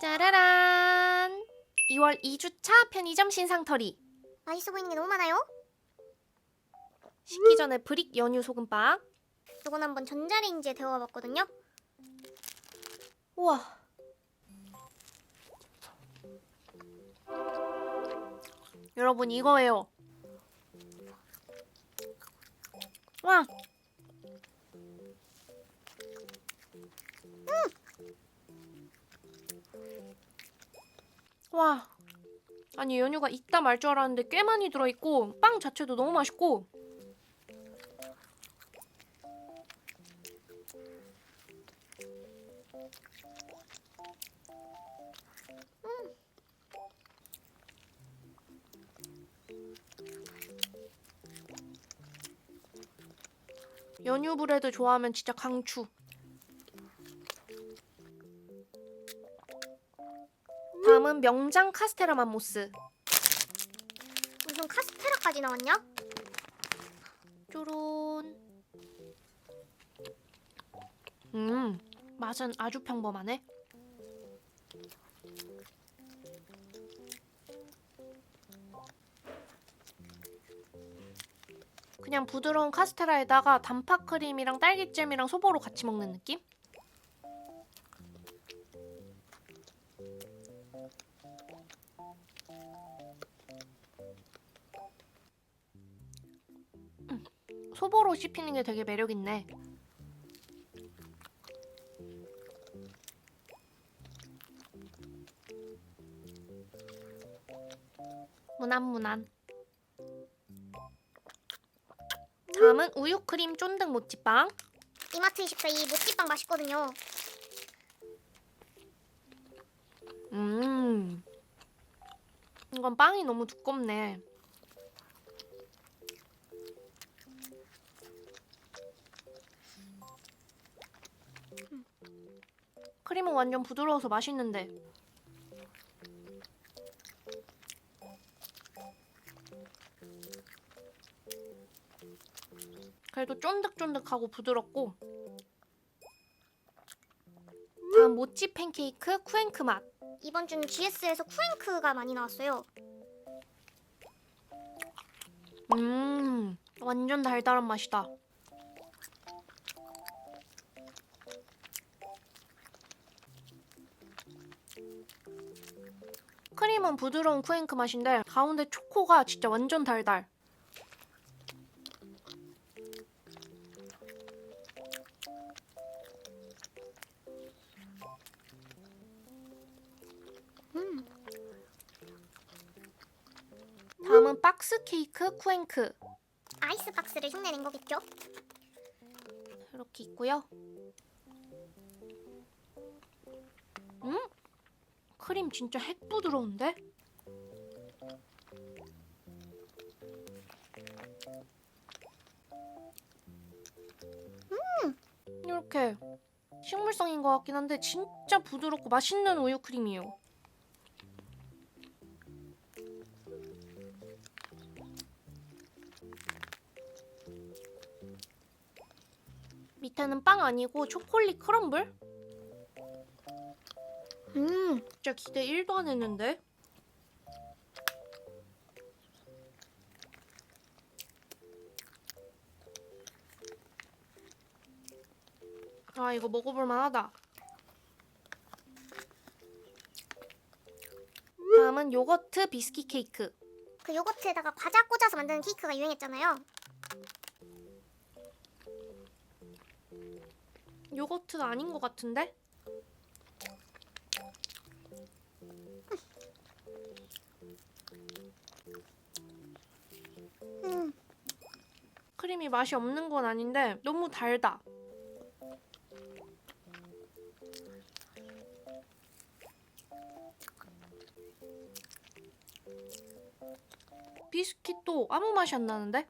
짜라란! 2월 2주차 편의점 신상털이. 맛있어 보이는 게 너무 많아요. 식기 전에 브릭 연유 소금빵. 이건 한번 전자레인지에 데워봤거든요. 우와. 여러분 이거예요. 와. 와. 아니 연유가 있다 말 줄 알았는데 꽤 많이 들어있고 빵 자체도 너무 맛있고 연유 브레드 좋아하면 진짜 강추. 명장 카스테라 맘모스. 무슨 카스테라까지 나왔냐? 쪼론. 음, 맛은 아주 평범하네. 그냥 부드러운 카스테라에다가 단팥 크림이랑 딸기잼이랑 소보로 같이 먹는 느낌? 소보로 씹히는 게 되게 매력 있네. 무난무난. 다음은 우유 크림 쫀득 모찌빵. 이마트 24 이 모찌빵 맛있거든요. 음. 이건 빵이 너무 두껍네. 크림은 완전 부드러워서 맛있는데. 그래도 쫀득쫀득하고 부드럽고. 다음 모찌 팬케이크 쿠앤크 맛. 이번 주는 GS에서 쿠앤크가 많이 나왔어요. 음, 완전 달달한 맛이다. 크림은 부드러운 쿠앤크 맛인데 가운데 초코가 진짜 완전 달달. 음, 다음은 박스 케이크 쿠앤크 아이스 박스를 흉내낸 거겠죠? 이렇게 있고요. 음? 크림 진짜 핵 부드러운데? 음! 이렇게 식물성인 것 같긴 한데 진짜 부드럽고 맛있는 우유 크림이에요. 밑에는 빵 아니고 초콜릿 크럼블? 음, 진짜 기대 1도 안 했는데. 아, 이거 먹어볼 만하다. 다음은 요거트 비스킷 케이크. 그 요거트에다가 과자 꽂아서 만드는 케이크가 유행했잖아요. 요거트가 아닌 것 같은데? 음, 크림이 맛이 없는 건 아닌데 너무 달다. 비스킷도 아무 맛이 안 나는데?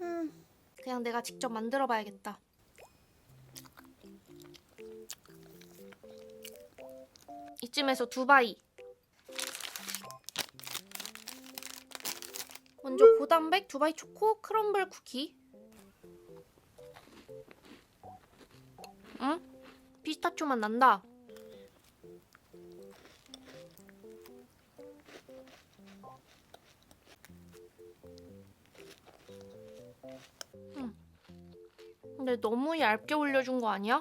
음, 그냥 내가 직접 만들어 봐야겠다. 이쯤에서 두바이 먼저 고단백 두바이 초코 크럼블 쿠키 응? 피스타초 맛 난다 근데 너무 얇게 올려준 거 아니야?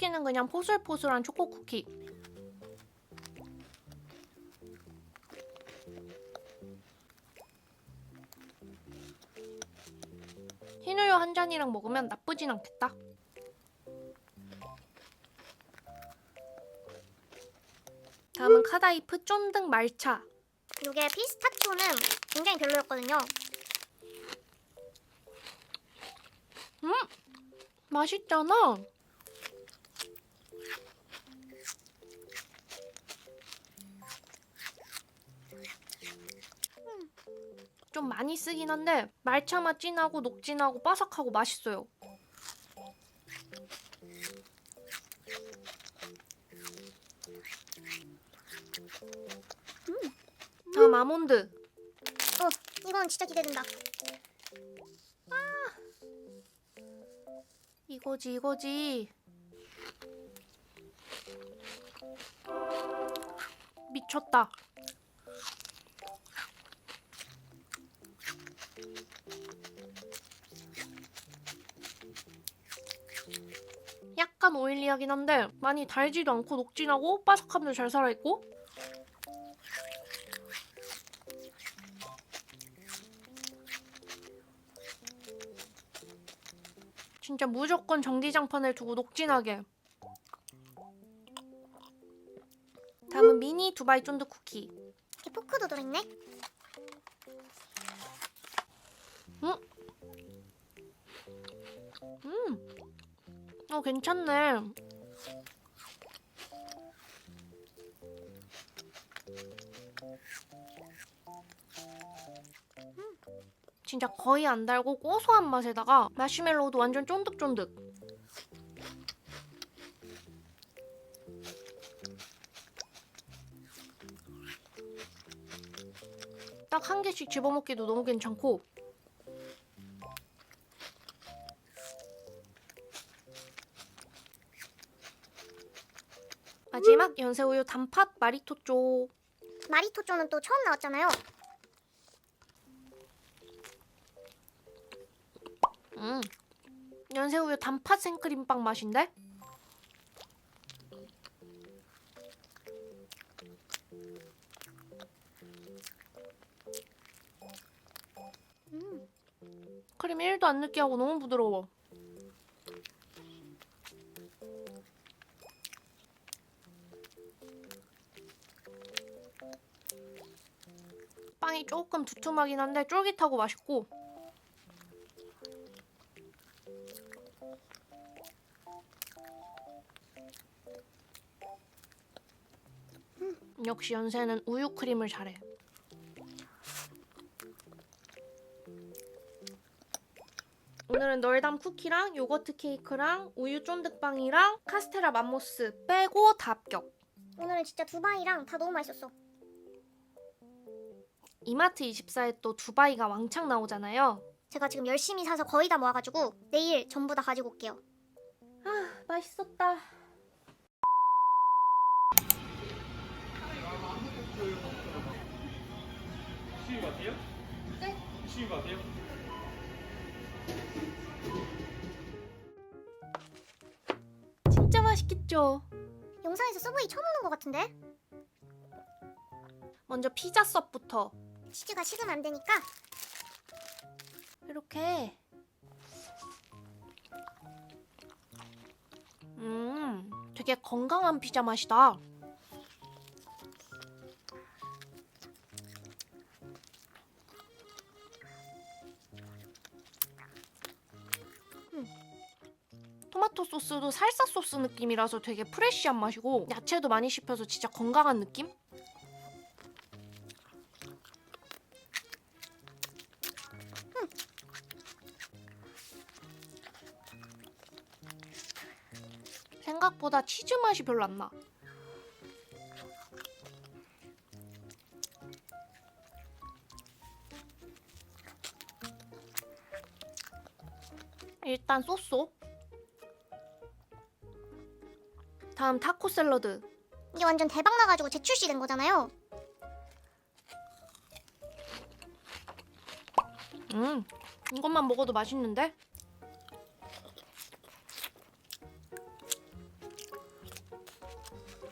쿠키는 그냥 포슬포슬한 초코 쿠키. 흰우유 한 잔이랑 먹으면 나쁘진 않겠다. 다음은 카다이프 쫀득 말차. 이게 피스타치오는 굉장히 별로였거든요. 맛있잖아. 좀 많이 쓰긴 한데 말차 맛 진하고 녹진하고 바삭하고 맛있어요. 다음 아몬드. 어, 이건 진짜 기대된다. 이거지 이거지. 미쳤다. 약간 오일리하긴 한데 많이 달지도 않고 녹진하고 바삭함도 잘 살아있고. 진짜 무조건 전기장판을 두고 녹진하게. 다음은 미니 두바이 쫀득 쿠키. 이렇게 포크도 들어있네. 음, 어 괜찮네. 음, 진짜 거의 안 달고 고소한 맛에다가 마시멜로우도 완전 쫀득쫀득. 딱 한 개씩 집어먹기도 너무 괜찮고 마지막 연세우유 단팥 마리토쪼 마리토쪼는 또 처음 나왔잖아요. 음. 연세우유 단팥 생크림빵 맛인데? 음, 크림 1도 안 느끼하고 너무 부드러워. 빵이 조금 두툼하긴 한데 쫄깃하고 맛있고 역시 연세는 우유 크림을 잘해. 오늘은 널담 쿠키랑 요거트 케이크랑 우유 쫀득빵이랑 카스테라 맘모스 빼고 다 합격. 오늘은 진짜 두바이랑 다 너무 맛있었어. 이마트 24에 또 두바이가 왕창 나오잖아요. 제가 지금 열심히 사서 거의 다 모아가지고 내일 전부 다 가지고 올게요. 아, 맛있었다. 것 같아요? 네. 것 같아요? 진짜 맛있겠죠? 영상에서 서브웨이 처음 오는 것 같은데? 먼저 피자 섭부터 치즈가 식으면 안 되니까 이렇게 음, 되게 건강한 피자 맛이다. 음. 토마토 소스도 살사 소스 느낌이라서 되게 프레쉬한 맛이고 야채도 많이 씹혀서 진짜 건강한 느낌? 생각보다 치즈 맛이 별로 안 나. 일단 쏘쏘. 다음 타코 샐러드. 이게 완전 대박 나가지고 재출시된 거잖아요. 음, 이것만 먹어도 맛있는데?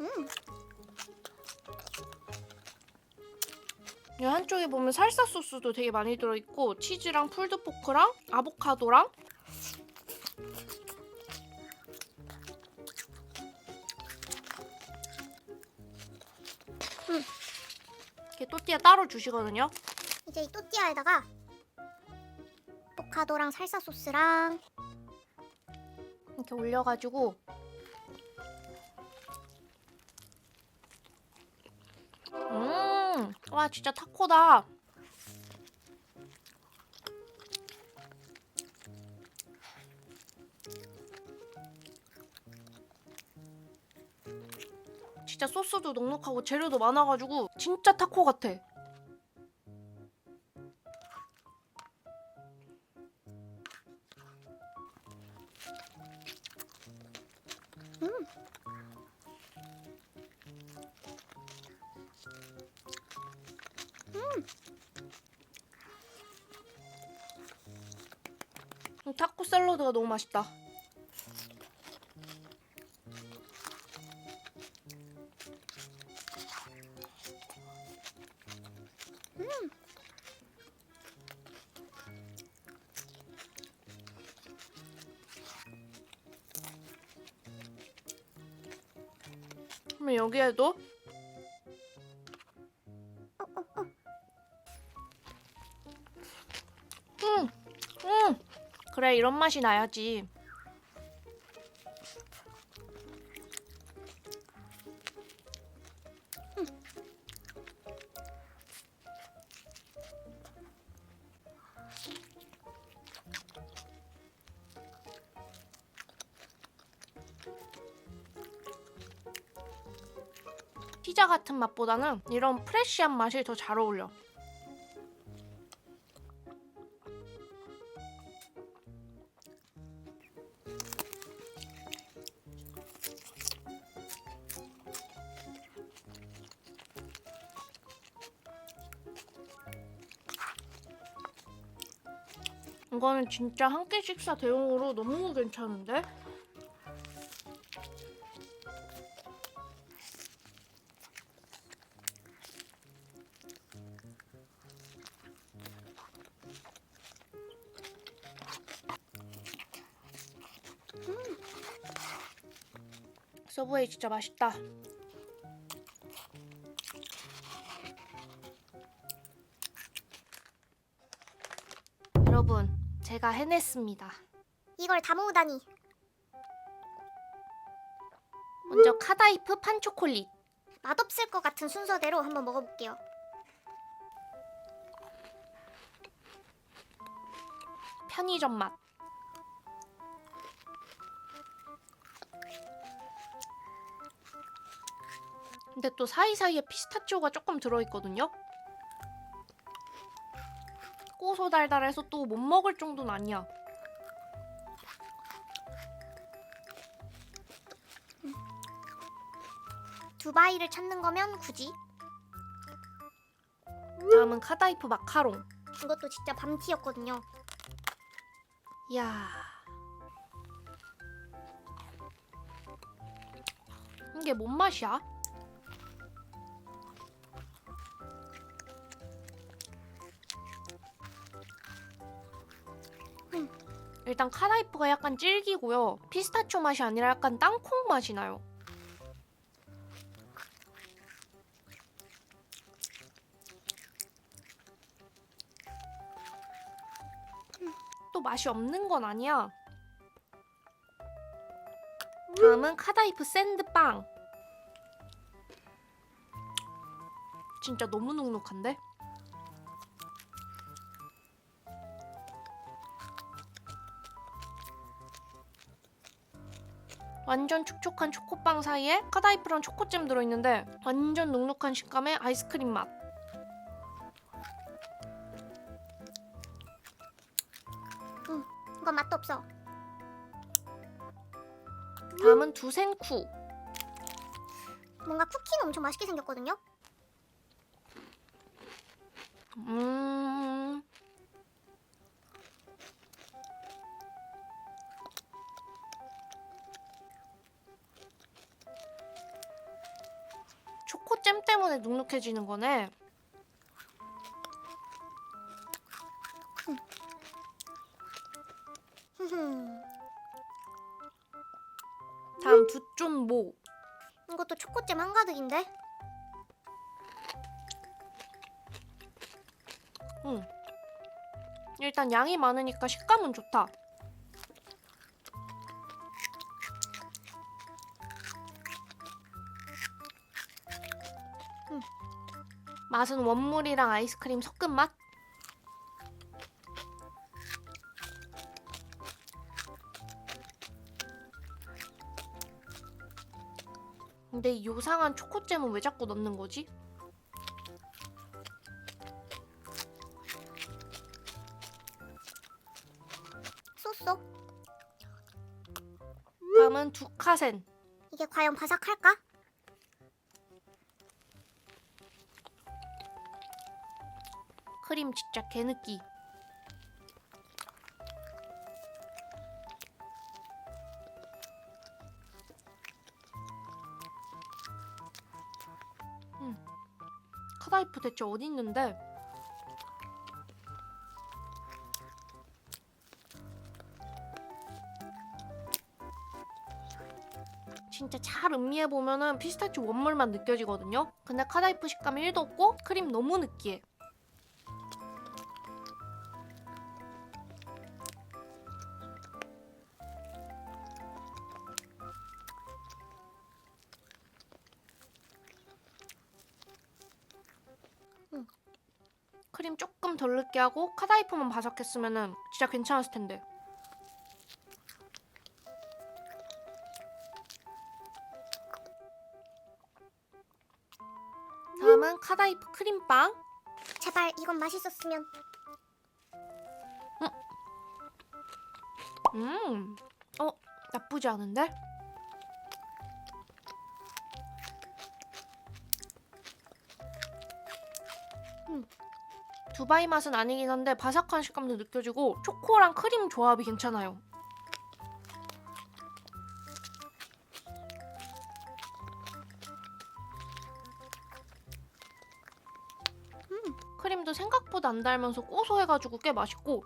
음, 이 한쪽에 보면 살사 소스도 되게 많이 들어있고 치즈랑 풀드포크랑 아보카도랑 음. 이렇게 또띠아 따로 주시거든요. 이제 이 또띠아에다가 포카도랑 살사 소스랑 이렇게 올려가지고 음, 와 진짜 타코다. 진짜 소스도 넉넉하고 재료도 많아가지고 진짜 타코 같아. 맛있다. 그러면 여기에도 그래 이런 맛이 나야지. 피자 같은 맛보다는 이런 프레쉬한 맛이 더 잘 어울려. 이거는 진짜 한 끼 식사 대용으로 너무 괜찮은데? 서브웨이 진짜 맛있다. 제가 해냈습니다. 이걸 다 모으다니. 먼저 카다이프 판초콜릿. 맛없을 것 같은 순서대로 한번 먹어볼게요. 편의점 맛. 근데 또 사이사이에 피스타치오가 조금 들어있거든요. 고소달달해서 또 못 먹을 정도는 아니야. 두바이를 찾는 거면 굳이 다음은 카다이프 마카롱. 이것도 진짜 밤티였거든요. 이야. 이게 뭔 맛이야? 일단 카다이프가 약간 질기고요. 피스타치오 맛이 아니라 약간 땅콩 맛이 나요. 또 맛이 없는 건 아니야. 다음은 카다이프 샌드빵. 진짜 너무 눅눅한데? 완전 촉촉한 초코빵 사이에 카다이프랑 초코잼 들어있는데 완전 눅눅한 식감의 아이스크림 맛. 음, 이건 맛도 없어. 다음은 두센쿠. 뭔가 쿠키는 엄청 맛있게 생겼거든요. 음. 때문에 눅눅해지는 거네. 다음 두쫀모. 이것도 초코잼 한가득인데. 응. 일단 양이 많으니까 식감은 좋다. 맛은 원물이랑 아이스크림 섞은 맛? 근데 이 요상한 초코잼은 왜 자꾸 넣는 거지? 쏘쏘. 다음은 두카센. 이게 과연 바삭할까? 크림 진짜 개느끼. 음. 카다이프 대체 어디 있는데? 진짜 잘 음미해 보면은 피스타치오 원물만 느껴지거든요. 근데 카다이프 식감이 1도 없고 크림 너무 느끼해. 느끼하고 카다이프만 바삭했으면은 진짜 괜찮았을 텐데. 다음은 카다이프 크림빵. 제발 이건 맛있었으면. 음, 어 나쁘지 않은데? 두바이 맛은 아니긴 한데 바삭한 식감도 느껴지고 초코랑 크림 조합이 괜찮아요. 음, 크림도 생각보다 안 달면서 고소해가지고 꽤 맛있고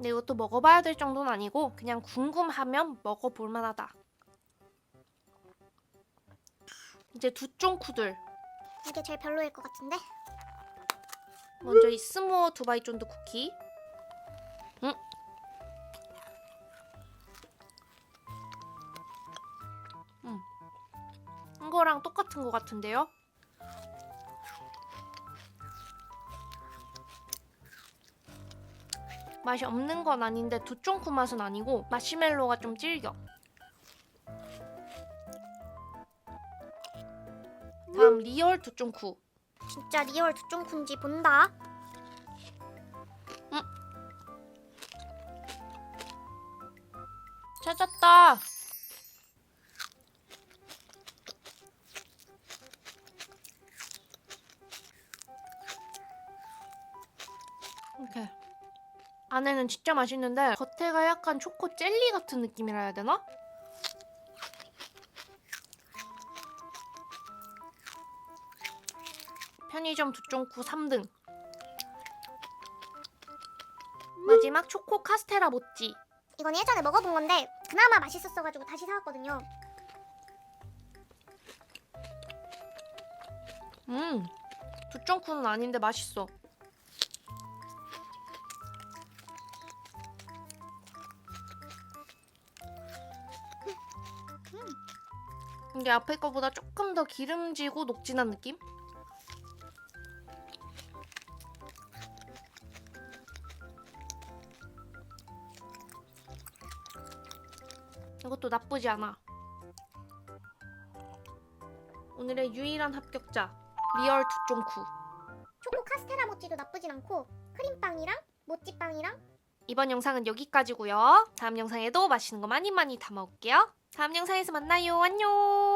근데 이것도 먹어봐야 될 정도는 아니고 그냥 궁금하면 먹어볼 만하다. 이제 두 쫑쿠들. 이게 제일 별로일 것 같은데. 먼저 이 스모어 두바이 쫀드 쿠키. 응? 음. 이거랑 똑같은 것 같은데요? 맛이 없는 건 아닌데 두쫑쿠 맛은 아니고 마시멜로가 좀 질겨. 다음 리얼 두쫑쿠. 진짜 리얼 두쫑쿤지 본다. 찾았다. 안에는 진짜 맛있는데 겉에가 약간 초코 젤리 같은 느낌이라 해야 되나? 편의점 두쫑쿠 3등. 마지막 초코 카스테라 모찌. 이건 예전에 먹어본 건데 그나마 맛있었어가지고 다시 사왔거든요. 음, 두쫑쿠는 아닌데 맛있어. 이게 앞에 거보다 조금 더 기름지고 녹진한 느낌? 이것도 나쁘지 않아. 오늘의 유일한 합격자 리얼 2.9 초코 카스테라 모찌도 나쁘진 않고 크림빵이랑 모찌빵이랑 이번 영상은 여기까지고요. 다음 영상에도 맛있는 거 많이 많이 담아올게요. 다음 영상에서 만나요. 안녕.